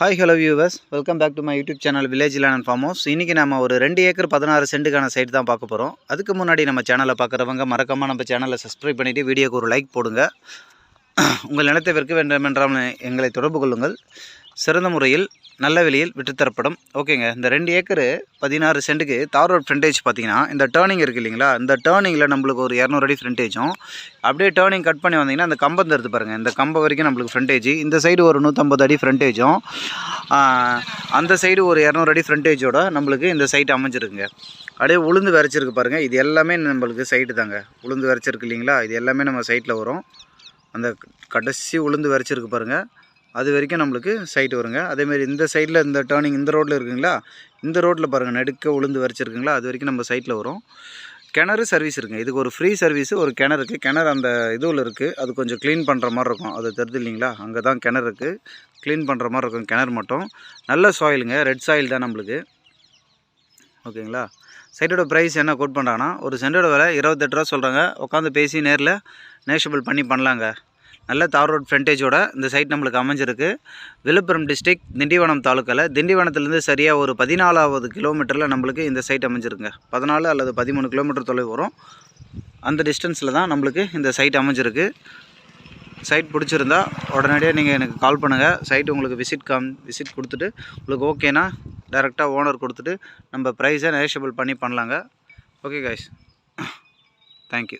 Hi hello viewers welcome back to my YouTube channel village land and farmhouse இன்றைக்கி நம்ம ஒரு ரெண்டு acre பதினாறு சென்ட்டுக்கான சைட் தான் பார்க்க போகிறோம் அதுக்கு முன்னாடி நம்ம சேனலை பார்க்குறவங்க மறக்காமல் நம்ம சேனலை சப்ஸ்கிரைப் பண்ணிவிட்டு வீடியோக்கு ஒரு லைக் போடுங்க. உங்கள் நிலத்தை விற்க வேண்டும் என்றால் எங்களை தொடர்பு கொள்ளுங்கள். சிறந்த முறையில் நல்ல விலையில் விற்றுத்தரப்படும் ஓகேங்க. இந்த ரெண்டு ஏக்கரு பதினாறு சென்ட்டுக்கு தார் ரோட் ஃப்ரண்டேஜ் பார்த்தீங்கன்னா இந்த டேர்னிங் இருக்குது இல்லைங்களா? இந்த டேர்னிங்கில் நம்மளுக்கு ஒரு இரநூறு அடி ஃப்ரண்டேஜும் அப்படியே டேர்னிங் கட் பண்ணி வந்தீங்கன்னா அந்த கம்பம் தருது பாருங்கள் இந்த கம்பம் வரைக்கும் நம்மளுக்கு ஃப்ரண்டேஜ் இந்த சைடு ஒரு நூற்றம்பது அடி ஃப்ரண்டேஜும் அந்த சைடு ஒரு இரநூறு அடி ஃப்ரண்டேஜோட நம்மளுக்கு இந்த சைட் அமைஞ்சிருக்குங்க. அப்படியே உளுந்து விரைச்சிருக்கு பாருங்கள் இது எல்லாமே நம்மளுக்கு சைட்டு தாங்க. உளுந்து விரைச்சிருக்கு இல்லைங்களா? இது எல்லாமே நம்ம சைட்டில் வரும். அந்த கடைசி உளுந்து விரைச்சிருக்கு பாருங்கள் அது வரைக்கும் நம்மளுக்கு சைட் வருங்க. அதேமாரி இந்த சைடில் இந்த டேர்னிங் இந்த ரோட்டில் இருக்குங்களா? இந்த ரோட்டில் பாருங்கள் நடுக்க உளுந்து வரைச்சிருக்குங்களா? அது வரைக்கும் நம்ம சைட்டில் வரும். கிணறு சர்வீஸ் இருக்குங்க. இதுக்கு ஒரு ஃப்ரீ சர்வீஸு ஒரு கிணறு இருக்குது கிணறு அந்த இதுவில் இருக்குது அது கொஞ்சம் க்ளீன் பண்ணுற மாதிரி இருக்கும். அது தெரிஞ்சு இல்லைங்களா? அங்கே தான் கிணறு இருக்குது க்ளீன் பண்ணுற மாதிரி இருக்கும். கிணறு மட்டும். நல்ல சாயிலுங்க ரெட் சாயில் தான் நம்மளுக்கு. ஓகேங்களா? சைட்டோட ப்ரைஸ் என்ன கோட் பண்ணுறாங்கன்னா ஒரு சென்டோட விலை இருபத்தெட்டு ரூபா சொல்கிறாங்க உட்காந்து பேசி நேரில் நேஷபிள் பண்ணி பண்ணலாங்க. நல்ல தார் ரோட் ஃப்ரண்டேஜோட இந்த சைட் நம்மளுக்கு அமைஞ்சிருக்கு. விழுப்புரம் டிஸ்ட்ரிக் திண்டிவனம் தாலுக்காவில் திண்டிவனத்துலேருந்து சரியாக ஒரு பதினாலாவது கிலோமீட்டரில் நம்மளுக்கு இந்த சைட் அமைஞ்சிருங்க. பதினாலு அல்லது பதிமூணு கிலோமீட்டர் தொலைவு வரும். அந்த டிஸ்டன்ஸில் தான் நம்மளுக்கு இந்த சைட் அமைஞ்சிருக்கு. சைட் பிடிச்சிருந்தா உடனடியாக நீங்கள் எனக்கு கால் பண்ணுங்கள் சைட் உங்களுக்கு விசிட் காம் விசிட் கொடுத்துட்டு உங்களுக்கு ஓகேனா டேரெக்டாக ஓனர் கொடுத்துட்டு நம்ம ப்ரைஸை நெகஷியபிள் பண்ணி பண்ணலாங்க. Okay guys thank you